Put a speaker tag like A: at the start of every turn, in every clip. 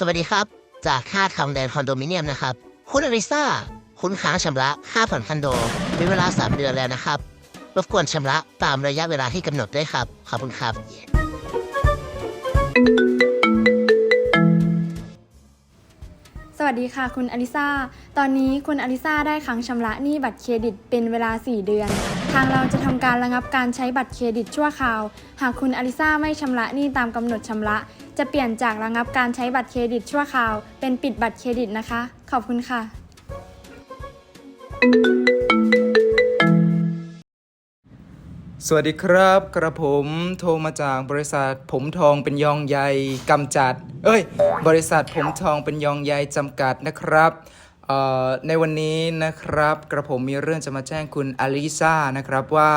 A: สวัสดีครับ จากค่าคำแดนคอนโดมิเนียมนะครับ คุณอริซาคุณค้างชำระค่าผ่อนคอนโดเป็นเวลา 3 เดือนแล้วนะครับ รบกวนชำระตามระยะเวลาที่กำหนดด้วยครับ ขอบคุณครับ
B: สวัสดีค่ะคุณอลิซาตอนนี้คุณอลิซาได้ค้างชำระหนี้บัตรเครดิตเป็นเวลา 4 เดือน ทางเราจะทำการระงับการใช้บัตรเครดิตชั่วคราว หากคุณอลิซาไม่ชำระหนี้ตามกำหนดชำระ จะเปลี่ยนจากระงับการใช้บัตรเครดิตชั่วคราว เป็นปิดบัตรเครดิตนะคะ ขอบคุณค่ะ
C: สวัสดีครับ กระผมโทรมาจากบริษัทผมทองเป็นยองใยกำจัด เอ้ย บริษัทผมทองเป็นยองใยจำกัดนะครับในวันนี้นะครับ กระผมมีเรื่องจะมาแจ้งคุณอลิซานะครับว่า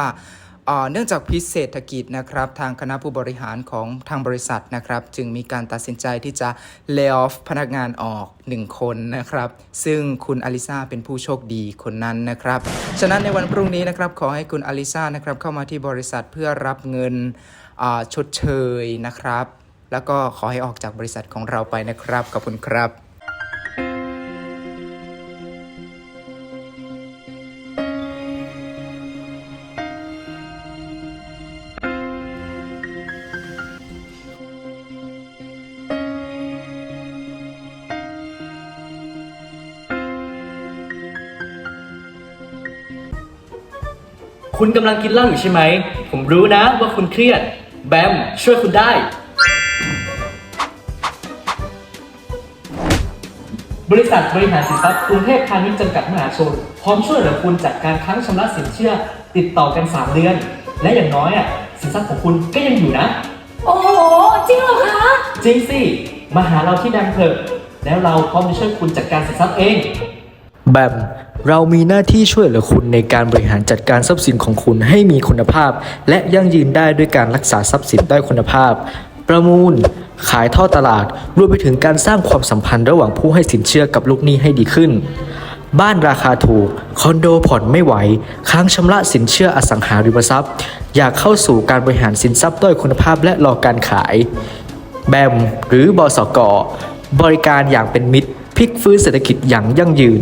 C: เนื่องจากพิษเศรษฐกิจนะครับทางคณะผู้บริหารของทางบริษัทนะครับจึงมีการตัดสินใจที่จะ lay off พนักงานออก 1 คนนะครับ ซึ่งคุณอลิซาเป็นผู้โชคดีคนนั้นนะครับ ฉะนั้นในวันพรุ่งนี้นะครับขอให้คุณอลิซานะครับเข้ามาที่บริษัทเพื่อรับเงินชดเชยนะครับ แล้วก็ขอให้ออกจากบริษัทของเราไปนะครับขอบคุณครับ
D: คุณกำลังกินเหล้าอยู่ใช่ไหม ผมรู้นะว่าคุณเครียด แบม ช่วยคุณได้ บริษัทบริหารสินทรัพย์กรุงเทพพาณิชย์จำกัดมหาชน พร้อมช่วยเหลือคุณจัดการค้างชำระสินเชื่อ ติดต่อกัน 3 เดือน และอย่างน้อยอะสินทรัพย์ของคุณก็ยังอยู่นะ
E: โอ้โห จริงเหรอคะ
D: จริงสิมาหาเราที่แบมเถอะแล้วเราพร้อมจะช่วยคุณจัดการสินทรัพย์เอง
F: แบมเรามีหน้าที่ช่วยเหลือคุณในการบริหารจัดการทรัพย์สินของคุณให้มีคุณภาพ และยั่งยืนได้ด้วยการรักษาทรัพย์สินได้คุณภาพ ประมูล ขายท่อตลาด รวมไปถึงการสร้างความสัมพันธ์ระหว่างผู้ให้สินเชื่อกับลูกหนี้ให้ดีขึ้น บ้านราคาถูก คอนโดผ่อนไม่ไหว ค้างชำระสินเชื่ออสังหาริมทรัพย์ อยากเข้าสู่การบริหารสินทรัพย์ด้อยคุณภาพและรอการขาย แบม หรือบสกบริการอย่างเป็นมิตรพลิกฟื้นเศรษฐกิจอย่างยั่งยืน